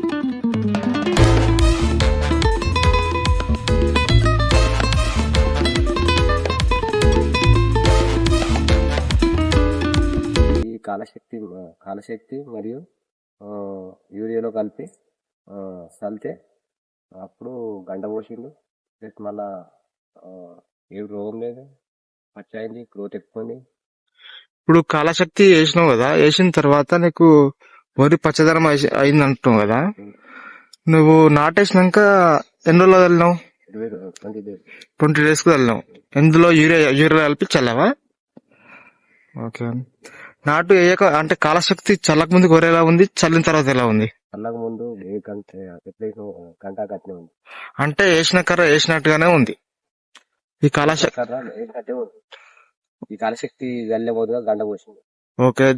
ఈ కాలశక్తి కాలశక్తి మరియు యూరియాలో కలిపి చల్తే చల్లితే అప్పుడు గంట పోసిండు. ప్లస్ మళ్ళా ఏ రోగం లేదు. పచ్చ అయింది గ్రోత్ ఎక్కువ ఉంది. ఇప్పుడు కాలశక్తి వేసినావు కదా వేసిన తర్వాత నీకు వరి పచ్చదనం అయి- అయింది అంటున్నావు కదా. నువ్వు నాటేసినాక ఎన్ని రోజులు వెళ్ళినావు ట్వంటీ డేస్ ట్వంటీ డేస్కు వెళ్ళినావు ఎందులో యూరియా యూరియా కలిపి చల్లవా? ఓకే. నాటు వేయక అంటే కాలశక్తి చల్లక ముందు వరి ఎలా ఉంది చల్లిన తర్వాత ఎలా ఉంది? చల్లక ముందు అంటే వేసిన కర్ర వేసినట్టుగానే ఉంది. ఈ కాలశక్తి ఈ కాలశక్తి గంట పోసింది. ఓకే.